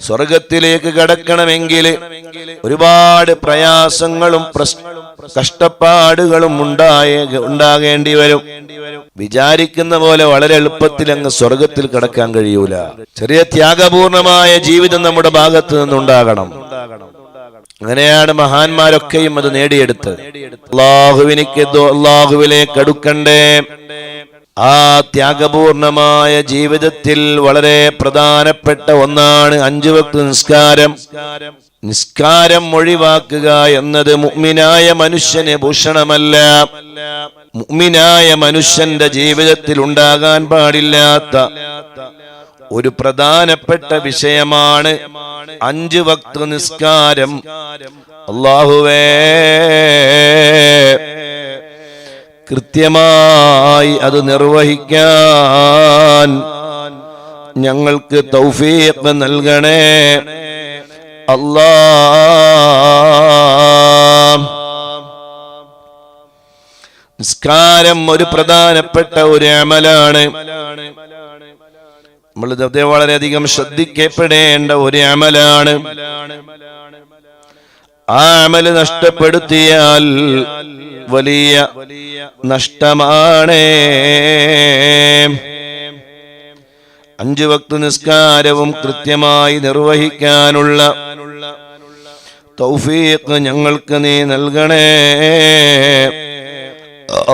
സ്വർഗത്തിലേക്ക് കടക്കണമെങ്കിൽ ഒരുപാട് പ്രയാസങ്ങളും കഷ്ടപ്പാടുകളും ഉണ്ടായ ഉണ്ടാകേണ്ടി വരും. വിചാരിക്കുന്ന പോലെ വളരെ എളുപ്പത്തിൽ അങ്ങ് സ്വർഗത്തിൽ കടക്കാൻ കഴിയൂല. ചെറിയ ത്യാഗപൂർണമായ ജീവിതം നമ്മുടെ ഭാഗത്ത് നിന്നുണ്ടാകണം. അങ്ങനെയാണ് മഹാന്മാരൊക്കെയും അത് നേടിയെടുത്തത്. അള്ളാഹുവിനിക്ക് അള്ളാഹുവിലേക്ക് അടുക്കണ്ടേ? ആ ത്യാഗപൂർണമായ ജീവിതത്തിൽ വളരെ പ്രധാനപ്പെട്ട ഒന്നാണ് അഞ്ചു വക്ത നിസ്കാരം. നിസ്കാരം ഒഴിവാക്കുക എന്നത് മുഗ്മിനായ മനുഷ്യന് ഭൂഷണമല്ല. മുഗ്മിനായ മനുഷ്യന്റെ ജീവിതത്തിൽ ഉണ്ടാകാൻ പാടില്ലാത്ത ഒരു പ്രധാനപ്പെട്ട വിഷയമാണ് അഞ്ചു വക്ത നിസ്കാരം. അള്ളാഹുവേ കൃത്യമായി അത് നിർവഹിക്കാൻ ഞങ്ങൾക്ക് തൗഫീഖ് നൽകണേ. അല്ലാ നിസ്കാരം ഒരു പ്രധാനപ്പെട്ട ഒരു അമലാണ്. നമ്മൾ വളരെ വളരെയധികം ശ്രദ്ധിക്കപ്പെടേണ്ട ഒരു അമലാണ്. ആ അമൽ നഷ്ടപ്പെടുത്തിയാൽ വലിയ നഷ്ടമാണ്. അഞ്ചു വക്ത നിസ്കാരവും കൃത്യമായി നിർവഹിക്കാനുള്ള തൗഫീഖ് ഞങ്ങൾക്ക് നീ നൽകണേ.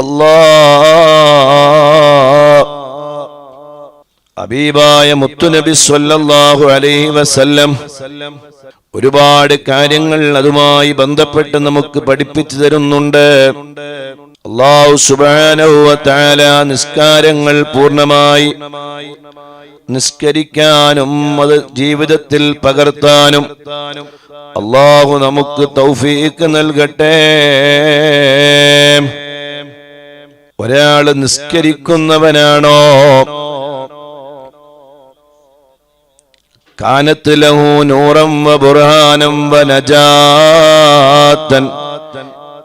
അല്ലാ അബീബായ മുത്തുനബി സ്വല്ലല്ലാഹു അലൈഹി വസല്ലം ഒരുപാട് കാര്യങ്ങൾ അതുമായി ബന്ധപ്പെട്ട് നമുക്ക് പഠിപ്പിച്ചു തരുന്നുണ്ട്. അള്ളാഹു തആല നിസ്കാരങ്ങൾ പൂർണമായി നിസ്കരിക്കാനും അത് ജീവിതത്തിൽ പകർത്താനും അള്ളാഹു നമുക്ക് തൗഫീക്ക് നൽകട്ടെ. ഒരാൾ നിസ്കരിക്കുന്നവനാണോ? കാനത്ത് ലഹു നൂറം വ ബുർഹാനം വ നജാത്തൻ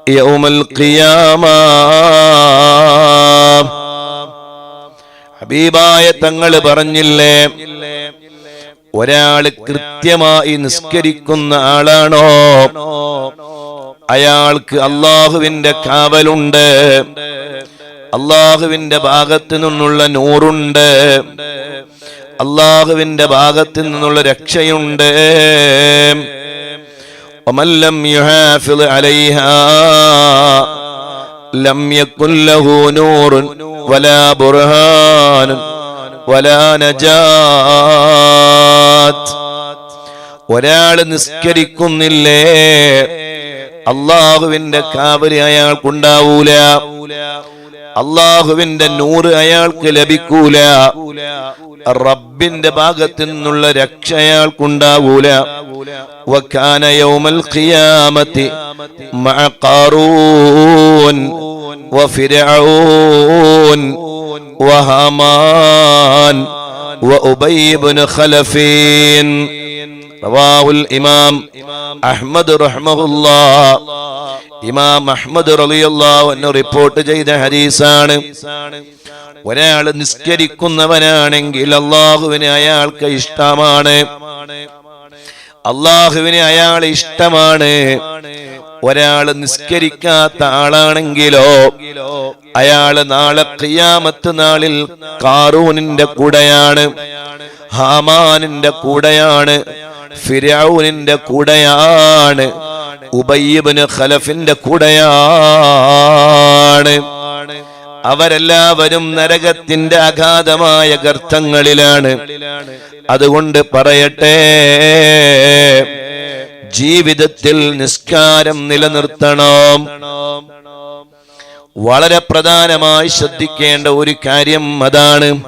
യൗമൽ ഖിയാമ. ഹബീബായ തങ്ങൾ പറഞ്ഞില്ലേ ഒരാൾ കൃത്യമായി നിസ്കരിക്കുന്ന ആളാണോ? അയാൾക്ക് അള്ളാഹുവിന്റെ കാവലുണ്ട് അള്ളാഹുവിന്റെ ഭാഗത്തു നിന്നുള്ള നൂറുണ്ട്. അള്ളാഹുവിന്റെ ഭാഗത്ത് നിന്നുള്ള രക്ഷയുണ്ട്. ലം വലാ വലാ ഒരാൾ നിസ്കരിക്കുന്നില്ലേ? അള്ളാഹുവിന്റെ കാവലി അയാൾക്കുണ്ടാവൂല. അള്ളാഹുവിന്റെ നൂറ് അയാൾക്ക് ലഭിക്കൂല. റബ്ബിന്റെ ഭാഗത്തു നിന്നുള്ള രക്ഷ അയാൾക്കുണ്ടാവൂല. വക്കാന യൗമൽ ഖിയാമത്തി മഅഖാറൂൻ വഫിർഔൻ വഹമാൻ വഉബൈ ഖലഫീൻ. റവാവുൽ ഇമാം അഹ്മദ് റഹ്മഹുല്ലാ. ഇമാം അഹ്മദ് റളിയല്ലാഹു അൻഹു റിപ്പോർട്ട് ചെയ്ത ഹദീസാണ്. ഒരാൾ നിസ്കരിക്കുന്നവനാണെങ്കിൽ അള്ളാഹുവിനെ അയാൾക്ക് ഇഷ്ടമാണ്. അള്ളാഹുവിനെ അയാൾ ഇഷ്ടമാണ്. ഒരാൾ നിസ്കരിക്കാത്ത ആളാണെങ്കിലോ അയാൾ നാളെ ക്രിയാമത്ത് നാളിൽ കാറൂനിന്റെ കൂടെയാണ് ഹാമാനിന്റെ കൂടെയാണ് ഫിരൗനിന്റെ കൂടെയാണ് ഉബയ്യബിന് ഖലഫിന്റെ കൂടെയാണ്. അവരെല്ലാവരും നരകത്തിന്റെ അഗാധമായ ഗർത്തങ്ങളിലാണ്. അതുകൊണ്ട് പറയട്ടെ ജീവിതത്തിൽ നിസ്കാരം നിലനിർത്തണം. വളരെ പ്രധാനമായി ശ്രദ്ധിക്കേണ്ട ഒരു കാര്യം അതാണ്.